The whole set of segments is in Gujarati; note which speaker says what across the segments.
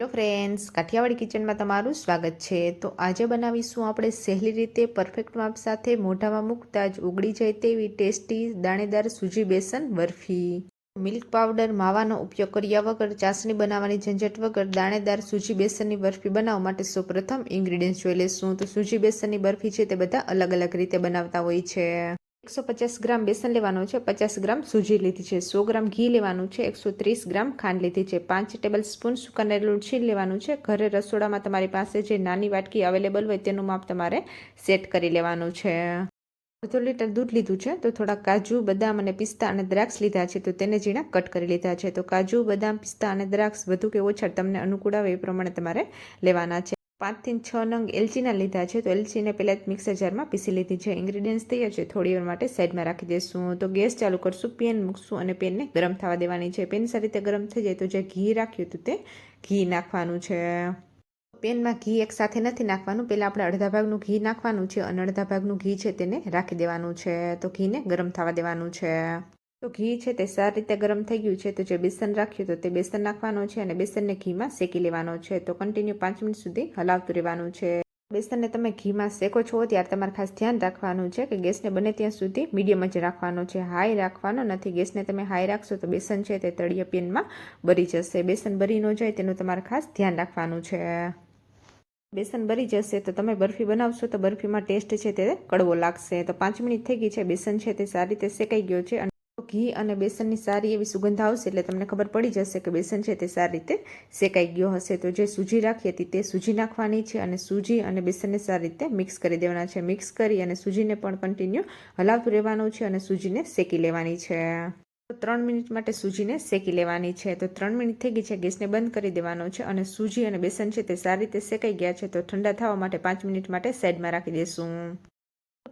Speaker 1: હેલો ફ્રેન્ડ્સ, કાઠિયાવાડી કિચનમાં તમારું સ્વાગત છે. તો આજે બનાવીશું આપણે સહેલી રીતે પરફેક્ટ માપ સાથે મોઢામાં મૂકતા જ ઉગડી જાય તેવી ટેસ્ટી દાણેદાર સૂજી બેસન બરફી. મિલ્ક પાવડર, માવાનો ઉપયોગ કર્યા વગર, ચાસણી બનાવવાની ઝંઝટ વગર દાણેદાર સૂજી બેસનની બરફી બનાવવા માટે સૌપ્રથમ ઇન્ગ્રીડિયન્ટ્સ જોઈ લેશું. તો સૂજી બેસનની બરફી છે તે બધા અલગ અલગ રીતે બનાવતા હોય છે. એકસો પચાસ ગ્રામ બેસન લેવાનું છે, પચાસ ગ્રામ સૂજી લીધી છે, સો ગ્રામ ઘી લેવાનું છે, એકસો ત્રીસ ગ્રામ ખાંડ લીધી છે, પાંચ ટેબલ સ્પૂન સુકાનેલું છીણ લેવાનું છે, ઘરે રસોડામાં તમારી પાસે જે નાની વાટકી અવેલેબલ હોય તેનું માપ તમારે સેટ કરી લેવાનું છે. અડધો લીટર દૂધ લીધું છે, તો થોડા કાજુ, બદામ અને પિસ્તા અને દ્રાક્ષ લીધા છે, તો તેને ઝીણા કટ કરી લીધા છે, તો કાજુ, બદામ, પિસ્તા અને દ્રાક્ષ વધુ કે ઓછા તમને અનુકૂળ આવે એ પ્રમાણે તમારે લેવાના છે. પાંચથી છ નંગ એલચીના લીધા છે. તો એલચીને પહેલાં જ મિક્સર જારમાં પીસી લીધી છે. ઇન્ગ્રીડિયન્ટ્સ તૈયાર છે. થોડી વાર માટે સાઈડમાં રાખી દઈશું તો ગેસ ચાલુ કરશું, પેન મૂકશું અને પેનને ગરમ થવા દેવાની છે. પેન સારી રીતે ગરમ થઈ જાય તો જે ઘી રાખ્યું હતું તે ઘી નાખવાનું છે. પેનમાં ઘી એક સાથે નથી નાખવાનું. પહેલાં આપણે અડધા ભાગનું ઘી નાખવાનું છે અને અડધા ભાગનું ઘી છે તેને રાખી દેવાનું છે. તો ઘીને ગરમ થવા દેવાનું છે. તો ઘી છે તે સારી રીતે ગરમ થઈ ગયું છે, તો જે બેસન રાખ્યું તો તે બેસન નાખવાનું છે અને બેસનને ઘીમાં શેકી લેવાનો છે. તો કન્ટિન્યુ પાંચ મિનિટ સુધી હલાવતું રહેવાનું છે. બેસનને તમે ઘીમાં શેકો છો ત્યારે તમારે ખાસ ધ્યાન રાખવાનું છે કે ગેસને બને ત્યાં સુધી મીડિયમ જ રાખવાનો છે. હાઈ રાખવાનો નથી, ગેસને તમે હાઈ રાખશો તો બેસન છે તે તળિયા પેનમાં બરી જશે. બેસન બરી ન જાય તેનું તમારે ખાસ ધ્યાન રાખવાનું છે. બેસન બરી જશે તો તમે બરફી બનાવશો તો બરફીમાં ટેસ્ટ છે તે કડવો લાગશે. તો પાંચ મિનિટ થઈ ગઈ છે, બેસન છે તે સારી રીતે શેકાઈ ગયો છે ઘી અને બેસનની સારી એવી સુગંધ આવશે એટલે તમને ખબર પડી જશે કે બેસન છે તે સારી રીતે શેકાઈ ગયો હશે. તો જે સૂજી રાખી હતી તે સૂજી નાખવાની છે અને સૂજી અને બેસનને સારી રીતે મિક્સ કરી દેવાના છે. મિક્સ કરી અને સૂજીને પણ કન્ટિન્યુ હલાવતું રહેવાનું છે અને સૂજીને શેકી લેવાની છે. તો ત્રણ મિનિટ માટે સૂજીને શેકી લેવાની છે. તો ત્રણ મિનિટ થઈ ગઈ છે. ગેસને બંધ કરી દેવાનો છે અને સૂજી અને બેસન છે તે સારી રીતે શેકાઈ ગયા છે. તો ઠંડા થવા માટે પાંચ મિનિટ માટે સાઈડમાં રાખી દઈશું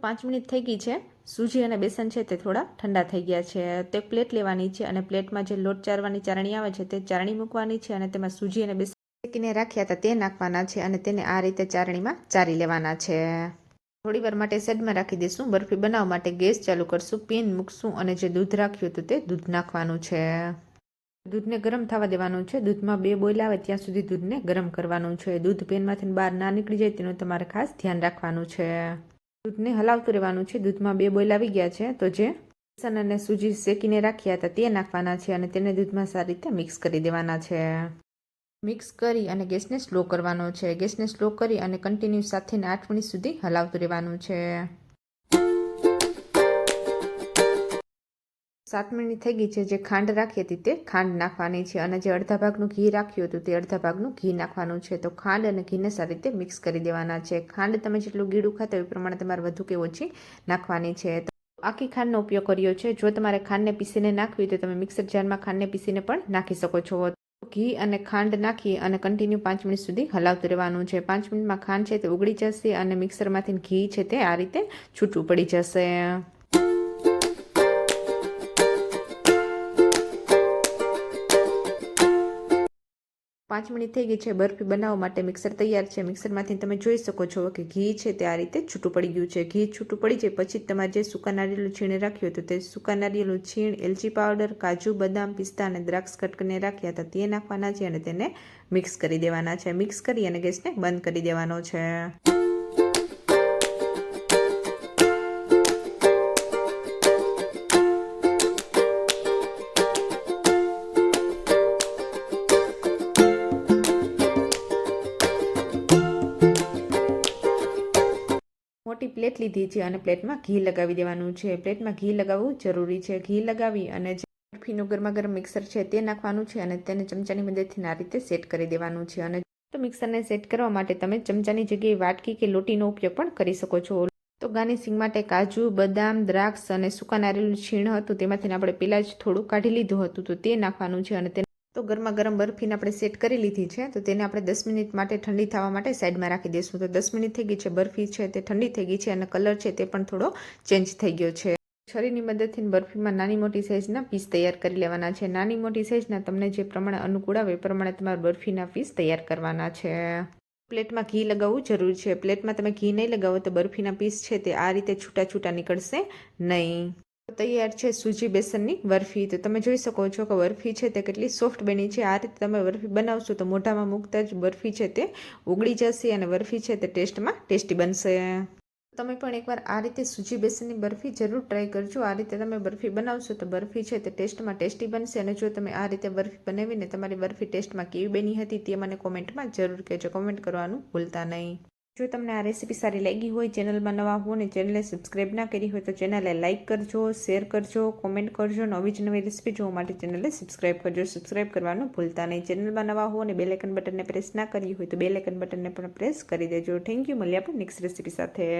Speaker 1: પાંચ મિનિટ થઈ ગઈ છે. સૂજી અને બેસન છે તે થોડા ઠંડા થઈ ગયા છે. તે પ્લેટ લેવાની છે અને પ્લેટમાં જે લોટ ચારવાની ચારણી આવે છે તે ચારણી મૂકવાની છે અને તેમાં સૂજી અને બેસન શેકીને રાખ્યા હતા તે નાખવાના છે અને તેને આ રીતે ચારણીમાં ચારી લેવાના છે. થોડી વાર માટે સેડમાં રાખી દઈશું. બરફી બનાવવા માટે ગેસ ચાલુ કરશું, પેન મૂકશું અને જે દૂધ રાખ્યું હતું તે દૂધ નાખવાનું છે. દૂધને ગરમ થવા દેવાનું છે. દૂધમાં બે બોઈલ આવે ત્યાં સુધી દૂધને ગરમ કરવાનું છે. દૂધ પેનમાંથી બહાર ના નીકળી જાય તેનું તમારે ખાસ ધ્યાન રાખવાનું છે. દૂધને હલાવતું રહેવાનું છે. દૂધમાં બે બોઈલ આવી ગયા છે. તો જે બેસન અને સૂજી શેકીને રાખ્યા હતા, તે નાખવાના છે અને તેને દૂધમાં સારી રીતે મિક્સ કરી દેવાના છે. મિક્સ કરી અને ગેસને સ્લો કરવાનો છે. ગેસને સ્લો કરી અને કન્ટિન્યુ સાથેને આઠ મિનિટ સુધી હલાવતું રહેવાનું છે. સાત મિનિટ થઈ ગઈ છે, જે ખાંડ રાખી હતી તે ખાંડ નાખવાની છે અને જે અડધા ભાગનું ઘી રાખ્યું હતું તે અડધા ભાગનું ઘી નાખવાનું છે. તો ખાંડ અને ઘીને સારી રીતે મિક્સ કરી દેવાના છે. ખાંડ તમે જેટલું ગીડું ખાતા એ પ્રમાણે તમારે વધુ કે ઓછી નાખવાની છે. તો આખી ખાંડનો ઉપયોગ કર્યો છે. જો તમારે ખાંડને પીસીને નાખવી તો તમે મિક્સર જારમાં ખાંડને પીસીને પણ નાખી શકો છો. ઘી અને ખાંડ નાખી અને કન્ટિન્યુ પાંચ મિનિટ સુધી હલાવતું રહેવાનું છે. પાંચ મિનિટમાં ખાંડ છે તે ઉગળી જશે અને મિક્સરમાંથી ઘી છે તે આ રીતે છૂટું પડી જશે. પાંચ મિનિટ થઈ ગઈ છે, બરફી બનાવવા માટે મિક્સર તૈયાર છે. મિક્સરમાંથી તમે જોઈ શકો છો કે ઘી છે તે આ રીતે છૂટું પડી ગયું છે. ઘી છૂટું પડી જાય પછી તમારે જે સૂકા નારિયેળનું છીણ રાખ્યું હતું તે સૂકા નારિયેળનું છીણ, એલચી પાવડર, કાજુ, બદામ, પિસ્તા અને દ્રાક્ષ કટકને રાખ્યા હતા. તે નાખવાના છે અને તેને મિક્સ કરી દેવાના છે. મિક્સ કરી અને ગેસને બંધ કરી દેવાનો છે. મોટી પ્લેટ લીધી છે અને પ્લેટમાં ઘી લગાવી દેવાનું છે. પ્લેટમાં ઘી લગાવવું જરૂરી છે. ઘી લગાવી અને જે બરફીનું ગરમા ગરમ મિક્સર છે તે નાખવાનું છે અને તેને ચમચાની મદદથી આ રીતે સેટ કરી દેવાનું છે. અને તો મિક્સરને સેટ કરવા માટે તમે ચમચાની જગ્યાએ વાટકી કે લોટીનો ઉપયોગ પણ કરી શકો છો. તો ગાર્નિશિંગ માટે કાજુ, બદામ, દ્રાક્ષ અને સૂકા નારિયેળનું છીણ હતું. તેમાંથી આપણે પહેલાં જ થોડું કાઢી લીધું હતું. તો તે નાખવાનું છે અને તેને તો ગરમા ગરમ બરફીને આપણે સેટ કરી લીધી છે, તો તેને આપણે દસ મિનિટ માટે ઠંડી થવા માટે સાઈડમાં રાખી દઈશું. તો દસ મિનિટ થઈ ગઈ છે બરફી છે, તે ઠંડી થઈ ગઈ છે અને કલર છે તે પણ થોડો ચેન્જ થઈ ગયો છે. છરીની મદદથી બરફીમાં નાની મોટી સાઇઝના પીસ તૈયાર કરી લેવાના છે. નાની મોટી સાઇઝના તમને જે પ્રમાણે અનુકૂળ આવે એ પ્રમાણે તમારે બરફીના પીસ તૈયાર કરવાના છે. પ્લેટમાં ઘી લગાવવું જરૂરી છે. પ્લેટમાં તમે ઘી નહીં લગાવો તો બરફીના પીસ છે તે આ રીતે છૂટા છૂટા નીકળશે નહીં. તૈયાર છે સૂજી બેસનની બરફી. તો તમે જોઈ શકો છો કે બરફી છે તે કેટલી સોફ્ટ બની છે. આ રીતે તમે બરફી બનાવશો તો મોઢામાં મૂકતા જ બરફી છે તે ઉગળી જશે અને બરફી છે તે ટેસ્ટમાં ટેસ્ટી બનશે. તમે પણ એકવાર આ રીતે સૂજી બેસનની બરફી જરૂર ટ્રાય કરજો. આ રીતે તમે બરફી બનાવશો તો બરફી છે તે ટેસ્ટમાં ટેસ્ટી બનશે અને જો તમે આ રીતે બરફી બનાવીને તમારી બરફી ટેસ્ટમાં કેવી બની હતી તે મને કોમેન્ટમાં જરૂર કહેજો. કોમેન્ટ કરવાનું ભૂલતા નહીં. જો તમને આ રેસીપી સારી લાગી હોય, ચેનલમાં નવા હો અને ચેનલને સબસ્ક્રાઈબ ના કરી હોય તો ચેનલને લાઇક કરજો શેર કરજો કોમેન્ટ કરજો નવી જ નવી રેસીપી જોવા માટે ચેનલને સબસ્ક્રાઈબ કરજો. સબસ્ક્રાઈબ કરવાનું ભૂલતા નહીં. ચેનલમાં નવા હો અને બેલેકન બટનને પ્રેસ ના કરી હોય તો બેલેકન બટનને પણ પ્રેસ કરી દેજો. થેન્ક યુ મળીએ આપણે નેક્સ્ટ રેસીપી સાથે.